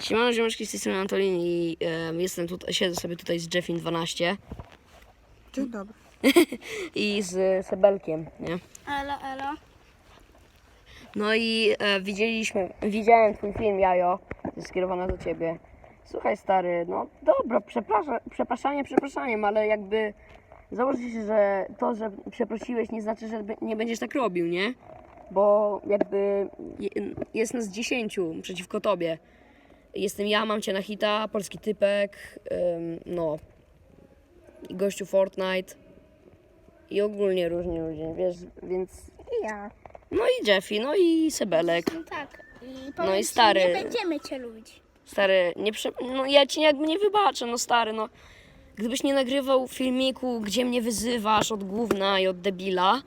Siemano, ziomeczki, z tej strony Antolin i e, jestem tutaj, siedzę sobie tutaj z Jeffin 12 Dzień dobry. i z Sebelkiem, nie? Elo, elo. No i e, widzieliśmy, widziałem twój film, Jajo, jest skierowana do ciebie. Słuchaj stary, no dobra, przepraszam, przepraszanie przepraszaniem, ale jakby założę się, że to, że przeprosiłeś nie znaczy, że nie będziesz tak robił, nie? Bo jakby je- jest nas dziesięciu przeciwko tobie. Jestem ja, mam cię na hita, polski typek, ym, no i gościu Fortnite i ogólnie różni ludzie, wiesz, więc I ja. no i Jeffy, no i Sebelek. No tak. I No powiem i ci, stary. Nie będziemy cię lubić. Stary, nie prze... no ja ci jakby nie wybaczę, no stary, no. Gdybyś nie nagrywał filmiku, gdzie mnie wyzywasz od gówna i od debila,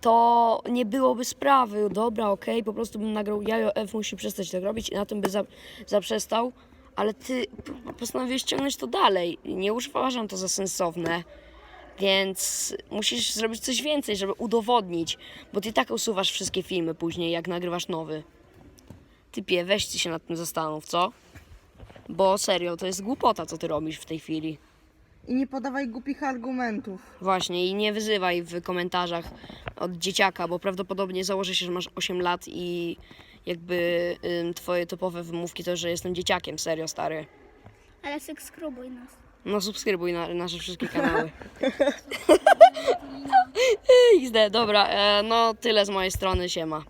to nie byłoby sprawy. Dobra, okej, po prostu bym nagrał jajo F musi przestać tak robić i na tym by za... zaprzestał. Ale ty p- postanowiłeś ciągnąć to dalej. Nie uważam to za sensowne. Więc musisz zrobić coś więcej, żeby udowodnić, bo ty i tak usuwasz wszystkie filmy później, jak nagrywasz nowy. Typie, weź ty się nad tym zastanów, co? Bo serio, to jest głupota, co ty robisz w tej chwili. I nie podawaj głupich argumentów. Właśnie, i nie wyzywaj w komentarzach od dzieciaka, bo prawdopodobnie założę się, że masz 8 lat i jakby ym, twoje topowe wymówki to, że jestem dzieciakiem, serio, stary. Ale subskrybuj nas. No subskrybuj na, nasze wszystkie kanały. XD, dobra, e, no tyle z mojej strony, siema.